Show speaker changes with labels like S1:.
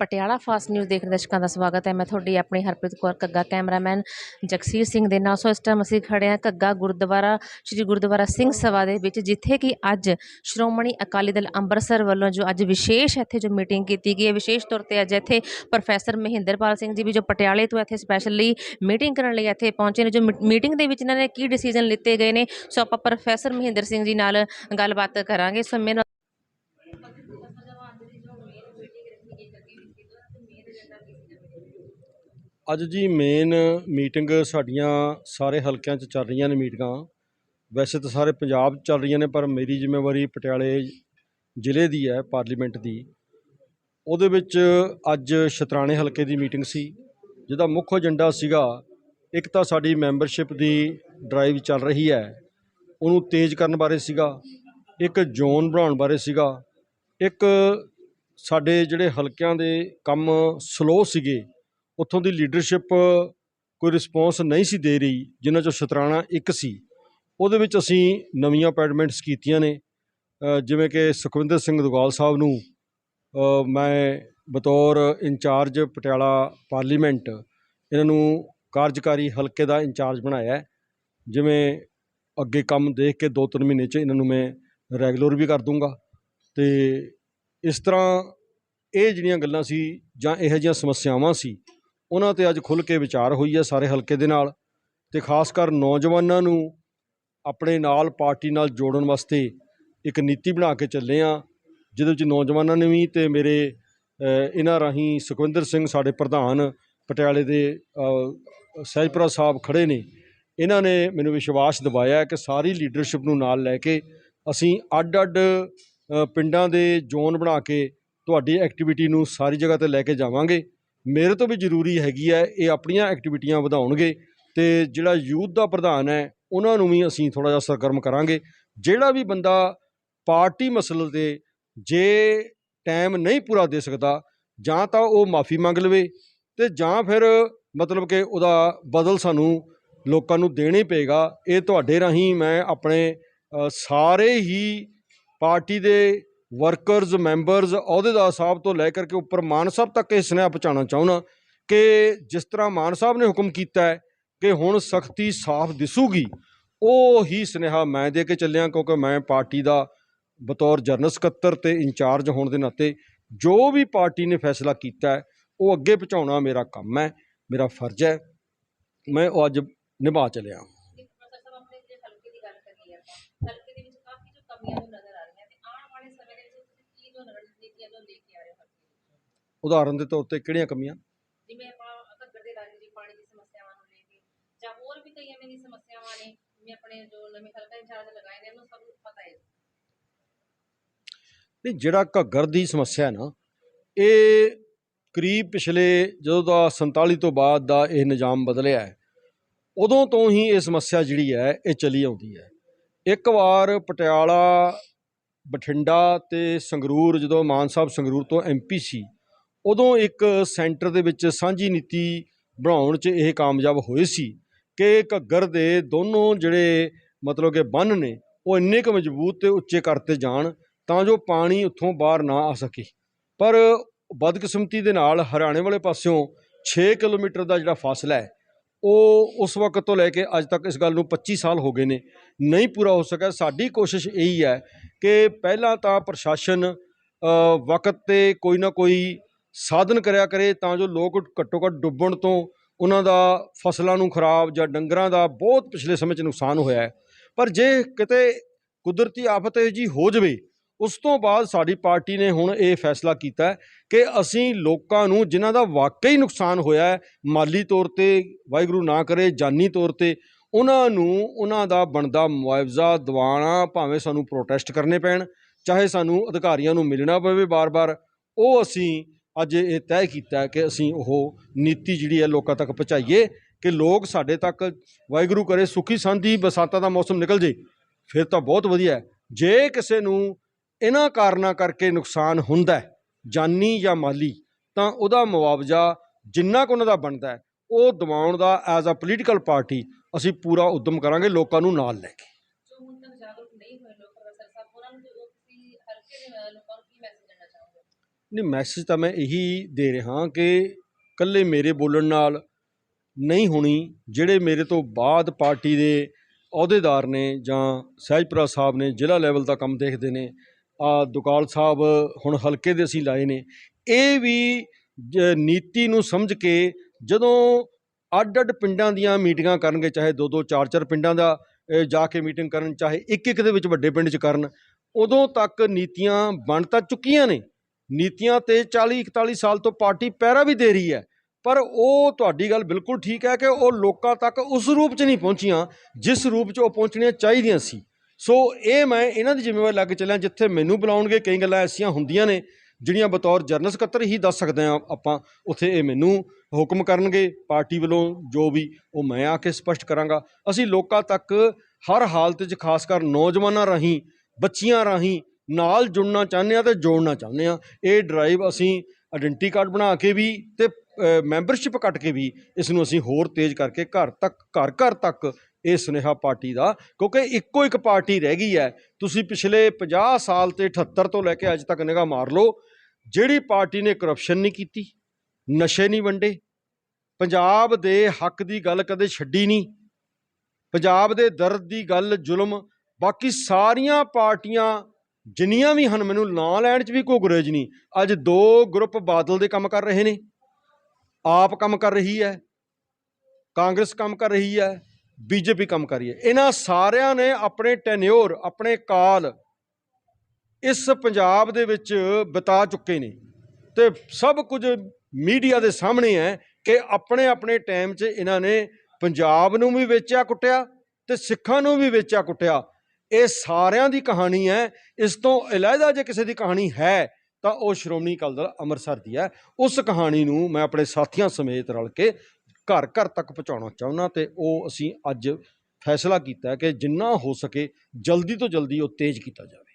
S1: Patiala fast news ਦੇਖ ਰਹੇ ਦਰਸ਼ਕਾਂ ਦਾ ਸਵਾਗਤ ਹੈ। ਮੈਂ ਤੁਹਾਡੀ ਆਪਣੀ ਹਰਪ੍ਰੀਤ ਕੌਰ ਕੱਗਾ ਕੈਮਰਾਮੈਨ ਜਗਸੀਰ ਸਿੰਘ ਦੇ ਨਾਲ। ਸੋ ਇਸ ਟਾਈਮ ਅਸੀਂ ਖੜੇ ਹਾਂ ਕੱਗਾ ਗੁਰਦੁਆਰਾ, ਸ੍ਰੀ ਗੁਰਦੁਆਰਾ ਸਿੰਘ ਸਭਾ ਦੇ ਵਿੱਚ, ਜਿੱਥੇ ਕਿ ਅੱਜ ਸ਼੍ਰੋਮਣੀ ਅਕਾਲੀ ਦਲ ਅੰਮ੍ਰਿਤਸਰ ਵੱਲੋਂ ਜੋ ਅੱਜ ਵਿਸ਼ੇਸ਼ ਇੱਥੇ ਜੋ ਮੀਟਿੰਗ ਕੀਤੀ ਗਈ ਹੈ, ਵਿਸ਼ੇਸ਼ ਤੌਰ ਤੇ ਅੱਜ ਇੱਥੇ ਪ੍ਰੋਫੈਸਰ ਮਹਿੰਦਰਪਾਲ ਸਿੰਘ ਜੀ ਵੀ ਜੋ ਪਟਿਆਲੇ ਤੋਂ ਇੱਥੇ ਸਪੈਸ਼ਲੀ ਮੀਟਿੰਗ ਕਰਨ ਲਈ ਇੱਥੇ ਪਹੁੰਚੇ ਨੇ, ਜੋ ਮੀਟਿੰਗ ਦੇ ਵਿੱਚ ਇਹਨਾਂ ਨੇ ਕੀ ਡਿਸੀਜਨ ਲਿੱਤੇ ਗਏ ਨੇ, ਸੋ ਆਪਾਂ ਪ੍ਰੋਫੈਸਰ ਮਹਿੰਦਰ ਸਿੰਘ ਜੀ ਨਾਲ ਗੱਲਬਾਤ ਕਰਾਂਗੇ। ਸੋ ਮੇਰੇ
S2: ਅੱਜ ਜੀ ਮੇਨ ਮੀਟਿੰਗ ਸਾਡੀਆਂ ਸਾਰੇ ਹਲਕਿਆਂ 'ਚ ਚੱਲ ਰਹੀਆਂ ਨੇ ਮੀਟਿੰਗਾਂ ਵੈਸੇ ਤਾਂ ਸਾਰੇ ਪੰਜਾਬ 'ਚ ਚੱਲ ਰਹੀਆਂ ਨੇ, ਪਰ ਮੇਰੀ ਜ਼ਿੰਮੇਵਾਰੀ ਪਟਿਆਲੇ ਜ਼ਿਲ੍ਹੇ ਦੀ ਹੈ ਪਾਰਲੀਮੈਂਟ ਦੀ। ਉਹਦੇ ਵਿੱਚ ਅੱਜ ਸ਼ਤਰਾਣੇ ਹਲਕੇ ਦੀ ਮੀਟਿੰਗ ਸੀ, ਜਿਹਦਾ ਮੁੱਖ ਏਜੰਡਾ ਸੀਗਾ, ਇੱਕ ਤਾਂ ਸਾਡੀ ਮੈਂਬਰਸ਼ਿਪ ਦੀ ਡਰਾਈਵ ਚੱਲ ਰਹੀ ਹੈ, ਉਹਨੂੰ ਤੇਜ਼ ਕਰਨ ਬਾਰੇ ਸੀਗਾ, ਇੱਕ ਜ਼ੋਨ ਬਣਾਉਣ ਬਾਰੇ ਸੀਗਾ, ਇੱਕ ਸਾਡੇ ਜਿਹੜੇ ਹਲਕਿਆਂ ਦੇ ਕੰਮ ਸਲੋ ਸੀਗੇ ਉੱਥੋਂ ਦੀ ਲੀਡਰਸ਼ਿਪ ਕੋਈ ਰਿਸਪੌਂਸ ਨਹੀਂ ਸੀ ਦੇ ਰਹੀ, ਜਿਨ੍ਹਾਂ ਚੋਂ ਸ਼ਤਰਾਣਾ ਇੱਕ ਸੀ। ਉਹਦੇ ਵਿੱਚ ਅਸੀਂ ਨਵੀਆਂ ਅਪਾਇੰਟਮੈਂਟਸ ਕੀਤੀਆਂ ਨੇ। ਜਿਵੇਂ ਕਿ ਸੁਖਵਿੰਦਰ ਸਿੰਘ ਦੁਗਾਲ ਸਾਹਿਬ ਨੂੰ ਮੈਂ ਬਤੌਰ ਇੰਚਾਰਜ ਪਟਿਆਲਾ ਪਾਰਲੀਮੈਂਟ ਇਹਨਾਂ ਨੂੰ ਕਾਰਜਕਾਰੀ ਹਲਕੇ ਦਾ ਇੰਚਾਰਜ ਬਣਾਇਆ ਜਿਵੇਂ ਅੱਗੇ ਕੰਮ ਦੇਖ ਕੇ ਦੋ ਤਿੰਨ ਮਹੀਨੇ 'ਚ ਇਹਨਾਂ ਨੂੰ ਮੈਂ ਰੈਗੂਲਰ ਵੀ ਕਰ ਦੂੰਗਾ। ਤੇ ਇਸ ਤਰ੍ਹਾਂ ਇਹ ਜਿਹੜੀਆਂ ਗੱਲਾਂ ਸੀ ਜਾਂ ਇਹੋ ਜਿਹੀਆਂ ਸਮੱਸਿਆਵਾਂ ਸੀ ਉਹਨਾਂ ਤੇ ਅੱਜ ਖੁੱਲ੍ਹ ਕੇ ਵਿਚਾਰ ਹੋਈ ਹੈ ਸਾਰੇ ਹਲਕੇ ਦੇ ਨਾਲ ਤੇ ਖਾਸ ਕਰ ਨੌਜਵਾਨਾਂ ਨੂੰ ਆਪਣੇ ਨਾਲ ਪਾਰਟੀ ਨਾਲ ਜੋੜਨ ਵਾਸਤੇ ਇੱਕ ਨੀਤੀ ਬਣਾ ਕੇ ਚੱਲੇ ਆ ਜਿਹਦੇ ਵਿੱਚ ਨੌਜਵਾਨਾਂ ਨੇ ਵੀ ਤੇ ਮੇਰੇ ਇਹਨਾਂ ਰਾਹੀਂ ਸੁਖਵਿੰਦਰ ਸਿੰਘ ਸਾਡੇ ਪ੍ਰਧਾਨ ਪਟਿਆਲੇ ਦੇ ਸਹਿਜਪੁਰਾ ਸਾਹਿਬ ਖੜੇ ਨੇ। ਇਹਨਾਂ ਨੇ ਮੈਨੂੰ ਵਿਸ਼ਵਾਸ ਦਿਵਾਇਆ ਕਿ ਸਾਰੀ ਲੀਡਰਸ਼ਿਪ ਨੂੰ ਨਾਲ ਲੈ ਕੇ ਅਸੀਂ ਅੱਡ-ਅੱਡ ਪਿੰਡਾਂ ਦੇ ਜ਼ੋਨ ਬਣਾ ਕੇ ਤੁਹਾਡੀ ਐਕਟੀਵਿਟੀ ਨੂੰ ਸਾਰੀ ਜਗ੍ਹਾ ਤੇ ਲੈ ਕੇ ਜਾਵਾਂਗੇ। ਮੇਰੇ ਤੋਂ ਵੀ ਜ਼ਰੂਰੀ ਹੈਗੀ ਹੈ, ਇਹ ਆਪਣੀਆਂ ਐਕਟੀਵਿਟੀਆਂ ਵਧਾਉਣਗੇ ਤੇ ਜਿਹੜਾ ਯੂਥ ਦਾ ਪ੍ਰਧਾਨ ਹੈ, ਉਹਨਾਂ ਨੂੰ ਵੀ ਅਸੀਂ ਥੋੜਾ ਜਿਹਾ ਸਰਗਰਮ ਕਰਾਂਗੇ। ਜਿਹੜਾ ਵੀ ਬੰਦਾ ਪਾਰਟੀ ਮਸਲੇ ਤੇ ਜੇ ਟਾਈਮ ਨਹੀਂ ਪੂਰਾ ਦੇ ਸਕਦਾ, ਜਾਂ ਤਾਂ ਉਹ ਮਾਫੀ ਮੰਗ ਲਵੇ ਤੇ ਜਾਂ ਫਿਰ ਮਤਲਬ ਕਿ ਉਹਦਾ ਬਦਲ ਸਾਨੂੰ ਲੋਕਾਂ ਨੂੰ ਦੇਣਾ ਹੀ ਪਏਗਾ। ਇਹ ਤੁਹਾਡੇ ਰਾਹੀਂ ਮੈਂ ਆਪਣੇ ਸਾਰੇ ਹੀ ਪਾਰਟੀ ਦੇ ਵਰਕਰਜ਼ ਮੈਂਬਰਜ਼ ਅਹੁਦੇਦਾਰ ਸਾਹਿਬ ਤੋਂ ਲੈ ਕਰਕੇ ਉੱਪਰ ਮਾਨ ਸਾਹਿਬ ਤੱਕ ਇਹ ਸੁਨੇਹਾ ਪਹੁੰਚਾਉਣਾ ਚਾਹੁੰਦਾ ਕਿ ਜਿਸ ਤਰ੍ਹਾਂ ਮਾਨ ਸਾਹਿਬ ਨੇ ਹੁਕਮ ਕੀਤਾ ਹੈ ਕਿ ਹੁਣ ਸਖਤੀ ਸਾਫ਼ ਦਿਸੂਗੀ, ਉਹ ਹੀ ਸੁਨੇਹਾ ਮੈਂ ਦੇ ਕੇ ਚੱਲਿਆ ਕਿਉਂਕਿ ਮੈਂ ਪਾਰਟੀ ਦਾ ਬਤੌਰ ਜਨਰਲ ਸਕੱਤਰ ਤੇ ਇੰਚਾਰਜ ਹੋਣ ਦੇ ਨਾਤੇ ਜੋ ਵੀ ਪਾਰਟੀ ਨੇ ਫੈਸਲਾ ਕੀਤਾ ਉਹ ਅੱਗੇ ਪਹੁੰਚਾਉਣਾ ਮੇਰਾ ਕੰਮ ਹੈ, ਮੇਰਾ ਫਰਜ਼ ਹੈ, ਮੈਂ ਉਹ ਅੱਜ ਨਿਭਾ ਚੱਲਿਆ
S1: ਇੱਕ ਪ੍ਰੋਫੈਸਰ ਸਾਹਿਬ ਆਪਣੇ ਜੇ ਹਲਕੇ ਦੀ ਗੱਲ ਕਰੀਏ ਆਪਾਂ ਹਲਕੇ ਦੇ ਵਿੱਚ ਕਾਫੀ ਜੋ ਕਮੀਆਂ ਨੂੰ ਨਜ਼ਰ ਆ ਰਹੀਆਂ ਤੇ ਆਉਣ ਵਾਲੇ ਸਮੇਂ ਦੇ ਵਿੱਚ ਤੁਸੀਂ ਕੀ ਜੋ ਰਣਨੀਤੀਆਂ ਜੋ ਲੈ ਕੇ ਆ ਰਹੇ ਹੋ ਹਲਕੇ ਵਿੱਚ
S2: ਉਦਾਹਰਨ ਦੇ ਤੌਰ ਤੇ ਕਿਹੜੀਆਂ ਕਮੀਆਂ?
S1: ਜਿਵੇਂ ਆਪਾਂ ਘੱਗਰ ਦੇ ਰਾਜ ਦੀ ਪਾਣੀ ਦੀ ਸਮੱਸਿਆਵਾਂ ਨੂੰ ਲੈ ਕੇ ਜਾਂ ਹੋਰ ਵੀ ਕਈ ਐਵੇਂ ਦੀ ਸਮੱਸਿਆਵਾਂ ਨੇ ਜਿਵੇਂ ਆਪਣੇ ਜੋ ਨਵੇਂ ਹਲਕਾ ਇੰਚਾਰਜ ਲਗਾਏ ਨੇ ਉਹਨੂੰ ਸਭ ਨੂੰ ਪਤਾ ਹੈ।
S2: ਨਹੀਂ ਜਿਹੜਾ ਘੱਗਰ ਦੀ ਸਮੱਸਿਆ ਨਾ ਇਹ ਕਰੀਬ ਪਿਛਲੇ ਜਦੋਂ ਦਾ 47 ਤੋਂ ਬਾਅਦ ਦਾ ਇਹ ਨਿਜ਼ਾਮ ਬਦਲਿਆ ਹੈ ਉਦੋਂ ਤੋਂ ਹੀ ਇਹ ਸਮੱਸਿਆ ਜਿਹੜੀ ਹੈ ਇਹ ਚਲੀ ਆਉਂਦੀ ਹੈ। ਇੱਕ ਵਾਰ ਪਟਿਆਲਾ ਬਠਿੰਡਾ ਤੇ ਸੰਗਰੂਰ ਜਦੋਂ ਮਾਨ ਸਾਹਿਬ ਸੰਗਰੂਰ ਤੋਂ ਐਮਪੀ ਸੀ ਉਦੋਂ ਇੱਕ ਸੈਂਟਰ ਦੇ ਵਿੱਚ ਸਾਂਝੀ ਨੀਤੀ ਬਣਾਉਣ 'ਚ ਇਹ ਕਾਮਯਾਬ ਹੋਏ ਸੀ ਕਿ ਘੱਗਰ ਦੇ ਦੋਨੋਂ ਜਿਹੜੇ ਮਤਲਬ ਕਿ ਬੰਨ ਨੇ, ਉਹ ਇੰਨੇ ਕੁ ਮਜ਼ਬੂਤ ਤੇ ਉੱਚੇ ਕਰਤੇ ਜਾਣ ਤਾਂ ਜੋ ਪਾਣੀ ਉੱਥੋਂ ਬਾਹਰ ਨਾ ਆ ਸਕੇ। ਪਰ ਬਦਕਿਸਮਤੀ ਦੇ ਨਾਲ ਹਰਿਆਣੇ ਵਾਲੇ ਪਾਸਿਓਂ 6 ਕਿਲੋਮੀਟਰ ਦਾ ਜਿਹੜਾ ਫਾਸਲਾ ਹੈ, ਉਹ ਉਸ ਵਕਤ ਤੋਂ ਲੈ ਕੇ ਅੱਜ ਤੱਕ ਇਸ ਗੱਲ ਨੂੰ 25 ਸਾਲ ਹੋ ਗਏ ਨੇ। ਨਹੀਂ ਪੂਰਾ ਹੋ ਸਕਿਆ। ਸਾਡੀ ਕੋਸ਼ਿਸ਼ ਇਹੀ ਹੈ ਕਿ ਪਹਿਲਾਂ ਤਾਂ ਪ੍ਰਸ਼ਾਸਨ ਵਕਤ ਤੇ ਕੋਈ ਨਾ ਕੋਈ ਸਾਧਨ ਕਰਿਆ ਕਰੇ ਤਾਂ ਜੋ ਲੋਕ ਘੱਟੋ ਘੱਟ ਡੁੱਬਣ ਤੋਂ ਉਹਨਾਂ ਦਾ ਫਸਲਾਂ ਨੂੰ ਖਰਾਬ ਜਾਂ ਡੰਗਰਾਂ ਦਾ ਬਹੁਤ ਪਿਛਲੇ ਸਮੇਂ 'ਚ ਨੁਕਸਾਨ ਹੋਇਆ ਹੈ। ਪਰ ਜੇ ਕਿਤੇ ਕੁਦਰਤੀ ਆਫਤ ਇਹ ਜਿਹੀ ਹੋ ਜਾਵੇ, ਉਸ ਤੋਂ ਬਾਅਦ ਸਾਡੀ ਪਾਰਟੀ ਨੇ ਹੁਣ ਇਹ ਫੈਸਲਾ ਕੀਤਾ ਕਿ ਅਸੀਂ ਲੋਕਾਂ ਨੂੰ ਜਿਨ੍ਹਾਂ ਦਾ ਵਾਕਈ ਨੁਕਸਾਨ ਹੋਇਆ ਹੈ, ਮਾਲੀ ਤੌਰ ਤੇ ਵਾਹਿਗੁਰੂ ਨਾ ਕਰੇ, ਜਾਨੀ ਤੌਰ ਤੇ ਉਹਨਾਂ ਨੂੰ ਉਹਨਾਂ ਦਾ ਬਣਦਾ ਮੁਆਵਜ਼ਾ ਦਿਵਾਉਣਾ ਭਾਵੇਂ ਸਾਨੂੰ ਪ੍ਰੋਟੈਸਟ ਕਰਨੇ ਪੈਣ, ਚਾਹੇ ਸਾਨੂੰ ਅਧਿਕਾਰੀਆਂ ਨੂੰ ਮਿਲਣਾ ਪਵੇ ਬਾਰ-ਬਾਰ, ਉਹ ਅਸੀਂ ਅੱਜ ਇਹ ਤੈਅ ਕੀਤਾ ਕਿ ਅਸੀਂ ਉਹ ਨੀਤੀ ਜਿਹੜੀ ਹੈ ਲੋਕਾਂ ਤੱਕ ਪਹੁੰਚਾਈਏ ਕਿ ਲੋਕ ਸਾਡੇ ਤੱਕ ਵਾਹਿਗੁਰੂ ਕਰੇ, ਸੁਖੀ ਸੰਦੀ ਬਰਸਾਤਾਂ ਦਾ ਮੌਸਮ ਨਿਕਲ ਜੇ, ਫਿਰ ਤਾਂ ਬਹੁਤ ਵਧੀਆ ਜੇ ਕਿਸੇ ਨੂੰ ਇਹਨਾਂ ਕਾਰਨਾਂ ਕਰਕੇ ਨੁਕਸਾਨ ਹੁੰਦਾ ਜਾਨੀ ਜਾਂ ਮਾਲੀ, ਤਾਂ ਉਹਦਾ ਮੁਆਵਜ਼ਾ ਜਿੰਨਾ ਕੁ ਉਹਨਾਂ ਦਾ ਬਣਦਾ ਉਹ ਦਿਵਾਉਣ ਦਾ ਐਜ਼ ਅ ਪੋਲੀਟੀਕਲ ਪਾਰਟੀ ਅਸੀਂ ਪੂਰਾ ਉਦਮ ਕਰਾਂਗੇ, ਲੋਕਾਂ ਨੂੰ ਨਾਲ ਲੈ ਕੇ।
S1: ਜੋ ਹੁਣ ਤੱਕ ਜਾਗਰੂਕ ਨਹੀਂ ਹੋਏ ਲੋਕ, ਪ੍ਰੋਫੈਸਰ ਸਾਹਿਬ, ਉਹਨਾਂ ਨੂੰ ਤੁਸੀਂ ਹਲਕੇ ਦੇ ਲੋਕਾਂ ਨੂੰ ਕੀ ਮੈਸੇਜ
S2: ਨਹੀਂ ਮੈਸੇਜ ਤਾਂ ਮੈਂ ਇਹੀ ਦੇ ਰਿਹਾ ਕਿ ਇਕੱਲੇ ਮੇਰੇ ਬੋਲਣ ਨਾਲ ਨਹੀਂ ਹੋਣੀ, ਜਿਹੜੇ ਮੇਰੇ ਤੋਂ ਬਾਅਦ ਪਾਰਟੀ ਦੇ ਅਹੁਦੇਦਾਰ ਨੇ ਜਾਂ ਸਹਿਜਪੁਰਾ ਸਾਹਿਬ ਨੇ ਜ਼ਿਲ੍ਹਾ ਲੈਵਲ ਦਾ ਕੰਮ ਦੇਖਦੇ ਨੇ, ਆ ਦੁਕਾਲ ਸਾਹਿਬ ਹੁਣ ਹਲਕੇ ਦੇ ਅਸੀਂ ਲਾਏ ਨੇ, ਇਹ ਵੀ ਨੀਤੀ ਨੂੰ ਸਮਝ ਕੇ ਜਦੋਂ ਅੱਡ ਅੱਡ ਪਿੰਡਾਂ ਦੀਆਂ ਮੀਟਿੰਗਾਂ ਕਰਨਗੇ, ਚਾਹੇ ਦੋ ਦੋ ਚਾਰ ਚਾਰ ਪਿੰਡਾਂ ਦਾ ਜਾ ਕੇ ਮੀਟਿੰਗ ਕਰਨ, ਚਾਹੇ ਇੱਕ ਇੱਕ ਦੇ ਵਿੱਚ ਵੱਡੇ ਪਿੰਡ 'ਚ ਕਰਨ, ਉਦੋਂ ਤੱਕ ਨੀਤੀਆਂ ਬਣ ਤਾਂ ਚੁੱਕੀਆਂ ਨੇ। ਨੀਤੀਆਂ ਤੇ 40 41 ਸਾਲ ਤੋਂ ਪਾਰਟੀ ਪਹਿਰਾ ਵੀ ਦੇ ਰਹੀ ਹੈ। ਪਰ ਉਹ ਤੁਹਾਡੀ ਗੱਲ ਬਿਲਕੁਲ ਠੀਕ ਹੈ ਕਿ ਉਹ ਲੋਕਾਂ ਤੱਕ ਉਸ ਰੂਪ 'ਚ ਨਹੀਂ ਪਹੁੰਚੀਆਂ ਜਿਸ ਰੂਪ 'ਚ ਉਹ ਪਹੁੰਚਣੀਆਂ ਚਾਹੀਦੀਆਂ ਸੀ। ਸੋ ਇਹ ਮੈਂ ਇਹਨਾਂ ਦੀ ਜ਼ਿੰਮੇਵਾਰੀ ਲੱਗ ਚੱਲਿਆ ਜਿੱਥੇ ਮੈਨੂੰ ਬੁਲਾਉਣਗੇ, ਕਈ ਗੱਲਾਂ ਐਸੀਆਂ ਹੁੰਦੀਆਂ ਨੇ ਜਿਹੜੀਆਂ ਬਤੌਰ ਜਨਰਲ ਸਕੱਤਰ ਹੀ ਦੱਸ ਸਕਦੇ ਆ ਆਪਾਂ, ਉੱਥੇ ਇਹ ਮੈਨੂੰ ਹੁਕਮ ਕਰਨਗੇ, ਪਾਰਟੀ ਵੱਲੋਂ ਜੋ ਵੀ ਉਹ ਮੈਂ ਆ ਕੇ ਸਪਸ਼ਟ ਕਰਾਂਗਾ। ਅਸੀਂ ਲੋਕਾਂ ਤੱਕ ਹਰ ਹਾਲਤ 'ਚ ਖਾਸ ਕਰ ਨੌਜਵਾਨਾਂ ਰਾਹੀਂ, ਬੱਚੀਆਂ ਰਾਹੀਂ ਨਾਲ ਜੁੜਨਾ ਚਾਹੁੰਦੇ ਆ ਤੇ ਜੋੜਨਾ ਚਾਹੁੰਦੇ ਆ ਇਹ ਡਰਾਈਵ ਅਸੀਂ ਆਇਡੈਂਟੀ ਕਾਰਡ ਬਣਾ ਕੇ ਵੀ ਤੇ ਮੈਂਬਰਸ਼ਿਪ ਕੱਟ ਕੇ ਵੀ ਇਸ ਨੂੰ ਅਸੀਂ ਹੋਰ ਤੇਜ਼ ਕਰਕੇ ਘਰ ਤੱਕ, ਘਰ ਘਰ ਤੱਕ ਇਹ ਸੁਨੇਹਾ ਪਾਰਟੀ ਦਾ, ਕਿਉਂਕਿ ਇੱਕੋ ਇੱਕ ਪਾਰਟੀ ਰਹਿ ਗਈ ਹੈ। ਤੁਸੀਂ ਪਿਛਲੇ 50 ਸਾਲ ਤੇ 78 ਤੋਂ ਲੈ ਕੇ ਅੱਜ ਤੱਕ ਨਿਗਾਹ ਮਾਰ ਲਓ, ਜਿਹੜੀ ਪਾਰਟੀ ਨੇ ਕਰਪਸ਼ਨ ਨਹੀਂ ਕੀਤੀ, ਨਸ਼ੇ ਨਹੀਂ ਵੰਡੇ, ਪੰਜਾਬ ਦੇ ਹੱਕ ਦੀ ਗੱਲ ਕਦੇ ਛੱਡੀ ਨਹੀਂ, ਪੰਜਾਬ ਦੇ ਦਰਦ ਦੀ ਗੱਲ ਜ਼ੁਲਮ, ਬਾਕੀ ਸਾਰੀਆਂ ਪਾਰਟੀਆਂ ਜਿੰਨੀਆਂ ਵੀ ਹਨ, ਮੈਨੂੰ ਨਾਂ ਲੈਣ 'ਚ ਵੀ ਕੋਈ ਗੁਰੇਜ ਨਹੀਂ। ਅੱਜ ਦੋ ਗਰੁੱਪ ਬਾਦਲ ਦੇ ਕੰਮ ਕਰ ਰਹੇ ਨੇ। ਆਪ ਕੰਮ ਕਰ ਰਹੀ ਹੈ, ਕਾਂਗਰਸ ਕੰਮ ਕਰ ਰਹੀ ਹੈ, ਬੀਜੇਪੀ ਕੰਮ ਕਰ ਰਹੀ ਹੈ। ਇਹਨਾਂ ਸਾਰਿਆਂ ਨੇ ਆਪਣੇ ਟੈਨਿਓਰ ਆਪਣੇ ਕਾਲ ਇਸ ਪੰਜਾਬ ਦੇ ਵਿੱਚ ਬਿਤਾ ਚੁੱਕੇ ਨੇ। ਤੇ ਸਭ ਕੁਝ ਮੀਡੀਆ ਦੇ ਸਾਹਮਣੇ ਹੈ ਕਿ ਆਪਣੇ ਆਪਣੇ ਟਾਈਮ 'ਚ ਇਹਨਾਂ ਨੇ ਪੰਜਾਬ ਨੂੰ ਵੀ ਵੇਚਿਆ ਕੁੱਟਿਆ ਤੇ ਸਿੱਖਾਂ ਨੂੰ ਵੀ ਵੇਚਿਆ ਕੁੱਟਿਆ। ਇਹ ਸਾਰਿਆਂ ਦੀ ਕਹਾਣੀ ਹੈ। ਇਸ ਤੋਂ ਇਲਾਵਾ ਜੇ ਕਿਸੇ ਦੀ ਕਹਾਣੀ ਹੈ, ਤਾਂ ਉਹ ਸ਼੍ਰੋਮਣੀ ਅਕਾਲੀ ਦਲ ਅੰਮ੍ਰਿਤਸਰ ਦੀ ਹੈ। ਉਸ ਕਹਾਣੀ ਨੂੰ ਮੈਂ ਆਪਣੇ ਸਾਥੀਆਂ ਸਮੇਤ ਰਲ ਕੇ ਘਰ ਘਰ ਤੱਕ ਪਹੁੰਚਾਉਣਾ ਚਾਹੁੰਦਾ ਤੇ ਉਹ ਅਸੀਂ ਅੱਜ ਫੈਸਲਾ ਕੀਤਾ ਕਿ ਜਿੰਨਾ ਹੋ ਸਕੇ ਜਲਦੀ ਤੋਂ ਜਲਦੀ ਉਹ ਤੇਜ਼ ਕੀਤਾ ਜਾਵੇ।